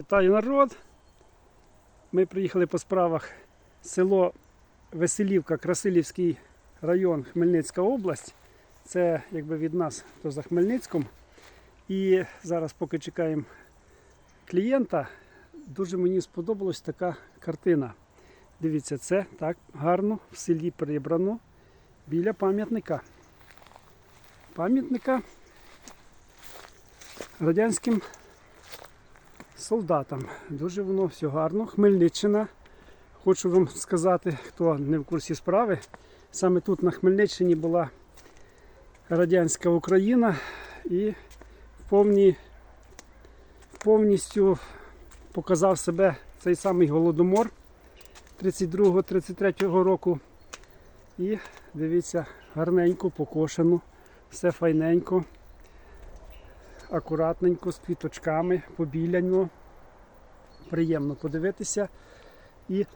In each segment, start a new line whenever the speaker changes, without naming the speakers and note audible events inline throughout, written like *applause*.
Вітаю народ. Ми приїхали по справах село Веселівка, Красилівський район, Хмельницька область. Це якби від нас то за Хмельницьком. І зараз, поки чекаємо клієнта, дуже мені сподобалась така картина. Дивіться, це так гарно в селі прибрано біля пам'ятника. Пам'ятника радянським солдатам. Дуже воно все гарно. Хмельниччина. Хочу вам сказати, хто не в курсі справи. Саме тут на Хмельниччині була радянська Україна і повні, повністю показав себе цей самий голодомор 32-33 року. І дивіться, гарненько, покошено, все файненько акуратненько, з квіточками, побіляно. Приємно подивитися. І,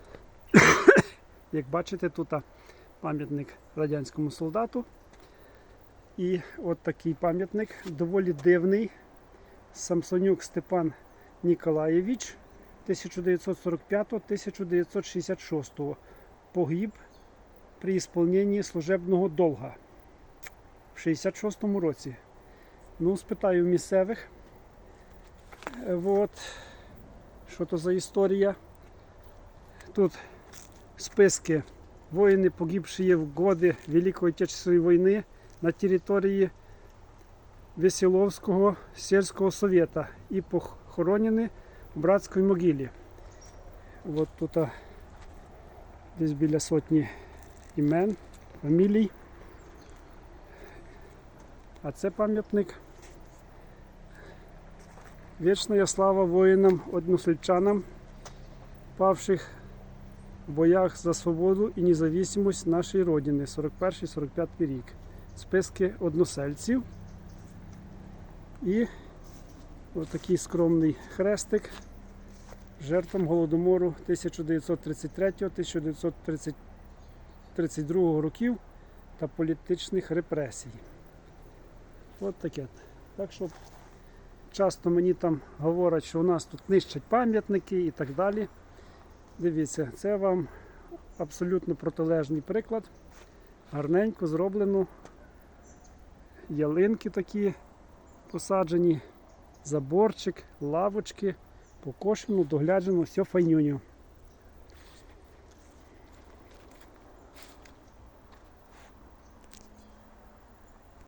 *coughs* як бачите, тут пам'ятник радянському солдату. І от такий пам'ятник доволі дивний. Самсонюк Степан Ніколаєвич 1945-1966 погиб при ісполненні служебного долга в 66-му році. Ну, спитаю місцевих. Е, Вот. Що то за історія? Тут списки воїни, погибшие в годы Великої Отечественної війни на території Веселовського сільського совета і похоронені в братській могилі. От тут десь біля сотні імен, фамілій. А це пам'ятник. Вічна слава воїнам, односельчанам, павших в боях за свободу і незалежність нашої Родини 41-45 рік. Списки односельців. І отакий скромний хрестик жертвам Голодомору 1933-1932 років та політичних репресій. От таке. Так що часто мені там говорять, що у нас тут нищать пам'ятники і так далі. Дивіться, це вам абсолютно протилежний приклад. Гарненько зроблено. Ялинки такі посаджені, заборчик, лавочки, покошено, догляджено, все файнюню.